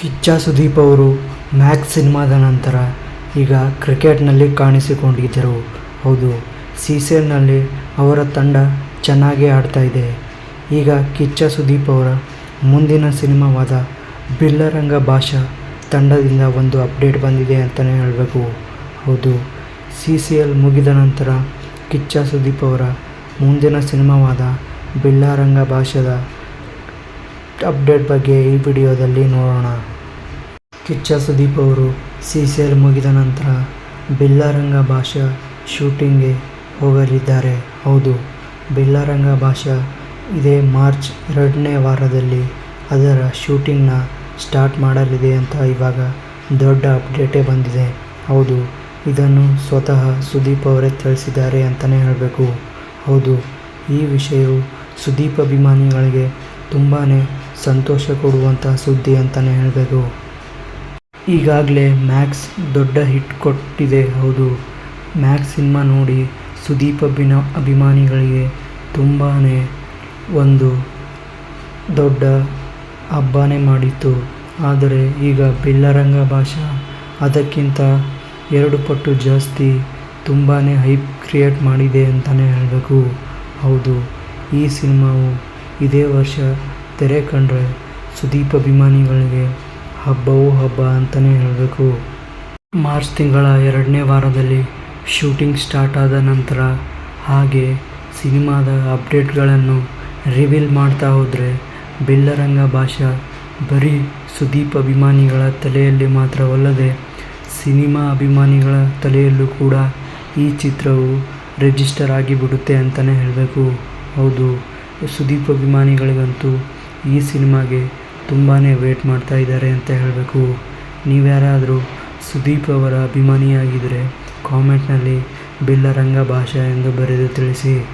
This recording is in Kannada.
ಕಿಚ್ಚ ಸುದೀಪ್ ಅವರು ಮ್ಯಾಕ್ಸ್ ಸಿನಿಮಾದ ನಂತರ ಈಗ ಕ್ರಿಕೆಟ್ನಲ್ಲಿ ಕಾಣಿಸಿಕೊಂಡಿದ್ದರು. ಹೌದು ಸಿ ಸಿ ಎಲ್ನಲ್ಲಿ ಅವರ ತಂಡ ಚೆನ್ನಾಗೇ ಆಡ್ತಾ ಇದೆ. ಈಗ ಕಿಚ್ಚ ಸುದೀಪ್ ಅವರ ಮುಂದಿನ ಸಿನಿಮಾವಾದ ಬಿಲ್ಲರಂಗ ಭಾಷಾ ತಂಡದಿಂದ ಒಂದು ಅಪ್ಡೇಟ್ ಬಂದಿದೆ ಅಂತಲೇ ಹೇಳಬೇಕು. ಹೌದು ಸಿ ಸಿ ಎಲ್ ಮುಗಿದ ನಂತರ ಕಿಚ್ಚ ಸುದೀಪ್ ಅವರ ಮುಂದಿನ ಸಿನಿಮಾವಾದ ಬಿಲ್ಲಾರಂಗ ಭಾಷಾದ ಅಪ್ಡೇಟ್ ಬಗ್ಗೆ ಈ ವಿಡಿಯೋದಲ್ಲಿ ನೋಡೋಣ. ಕಿಚ್ಚ ಸುದೀಪ್ ಅವರು ಸಿ ಸಿ ಎಲ್ ಮುಗಿದ ನಂತರ ಬಿಲ್ಲಾರಂಗ ಭಾಷಾ ಶೂಟಿಂಗ್ಗೆ ಹೋಗಲಿದ್ದಾರೆ. ಹೌದು, ಬಿಲ್ಲಾರಂಗ ಭಾಷಾ ಇದೇ ಮಾರ್ಚ್ ಎರಡನೇ ವಾರದಲ್ಲಿ ಅದರ ಶೂಟಿಂಗ್ನ ಸ್ಟಾರ್ಟ್ ಮಾಡಲಿದೆ ಅಂತ ಇವಾಗ ದೊಡ್ಡ ಅಪ್ಡೇಟೇ ಬಂದಿದೆ. ಹೌದು, ಇದನ್ನು ಸ್ವತಃ ಸುದೀಪ್ ಅವರೇ ತಿಳಿಸಿದ್ದಾರೆ ಅಂತಲೇ ಹೇಳಬೇಕು. ಹೌದು, ಈ ವಿಷಯವು ಸುದೀಪ್ ಅಭಿಮಾನಿಗಳಿಗೆ ತುಂಬಾ ಸಂತೋಷ ಕೊಡುವಂಥ ಸುದ್ದಿ ಅಂತಲೇ ಹೇಳಬೇಕು. ಈಗಾಗಲೇ ಮ್ಯಾಕ್ಸ್ ದೊಡ್ಡ ಹಿಟ್ ಕೊಟ್ಟಿದೆ, ಹೌದು. ಮ್ಯಾಕ್ಸ್ ಸಿನಿಮಾ ನೋಡಿ ಸುದೀಪ್ ಅಭಿನ, ಅಭಿಮಾನಿಗಳಿಗೆ ತುಂಬಾ ಒಂದು ದೊಡ್ಡ ಹಬ್ಬನೇ ಮಾಡಿತ್ತು. ಆದರೆ ಈಗ ಬಿಲ್ಲರಂಗ ಭಾಷಾ ಅದಕ್ಕಿಂತ ಎರಡು ಪಟ್ಟು ಜಾಸ್ತಿ ತುಂಬಾ ಹೈಪ್ ಕ್ರಿಯೇಟ್ ಮಾಡಿದೆ ಅಂತಲೇ ಹೇಳಬೇಕು. ಹೌದು, ಈ ಸಿನಿಮಾವು ಇದೇ ವರ್ಷ ತೆರೆ ಕಂಡ್ರೆ ಸುದೀಪ್ ಅಭಿಮಾನಿಗಳಿಗೆ ಹಬ್ಬವೂ ಹಬ್ಬ ಅಂತಲೇ ಹೇಳಬೇಕು. ಮಾರ್ಚ್ ತಿಂಗಳ ಎರಡನೇ ವಾರದಲ್ಲಿ ಶೂಟಿಂಗ್ ಸ್ಟಾರ್ಟ್ ಆದ ನಂತರ ಹಾಗೆ ಸಿನಿಮಾದ ಅಪ್ಡೇಟ್ಗಳನ್ನು ರಿವೀಲ್ ಮಾಡ್ತಾ ಹೋದರೆ ಬಿಲ್ಲರಂಗ ಭಾಷಾ ಬರೀ ಸುದೀಪ್ ಅಭಿಮಾನಿಗಳ ತಲೆಯಲ್ಲಿ ಮಾತ್ರವಲ್ಲದೆ ಸಿನಿಮಾ ಅಭಿಮಾನಿಗಳ ತಲೆಯಲ್ಲೂ ಕೂಡ ಈ ಚಿತ್ರವು ರಿಜಿಸ್ಟರ್ ಆಗಿಬಿಡುತ್ತೆ ಅಂತಲೇ ಹೇಳಬೇಕು. ಹೌದು, ಸುದೀಪ್ ಅಭಿಮಾನಿಗಳಿಗಂತೂ ಈ ಸಿನಿಮಾಗೆ ತುಂಬಾ ವೇಟ್ ಮಾಡ್ತಾ ಇದ್ದಾರೆ ಅಂತ ಹೇಳಬೇಕು. ನೀವ್ಯಾರಾದರೂ ಸುದೀಪ್ ಅವರ ಅಭಿಮಾನಿಯಾಗಿದ್ದರೆ ಕಾಮೆಂಟ್ನಲ್ಲಿ ಬಿಲ್ಲರಂಗ ಭಾಷಾ ಎಂದು ಬರೆದು ತಿಳಿಸಿ.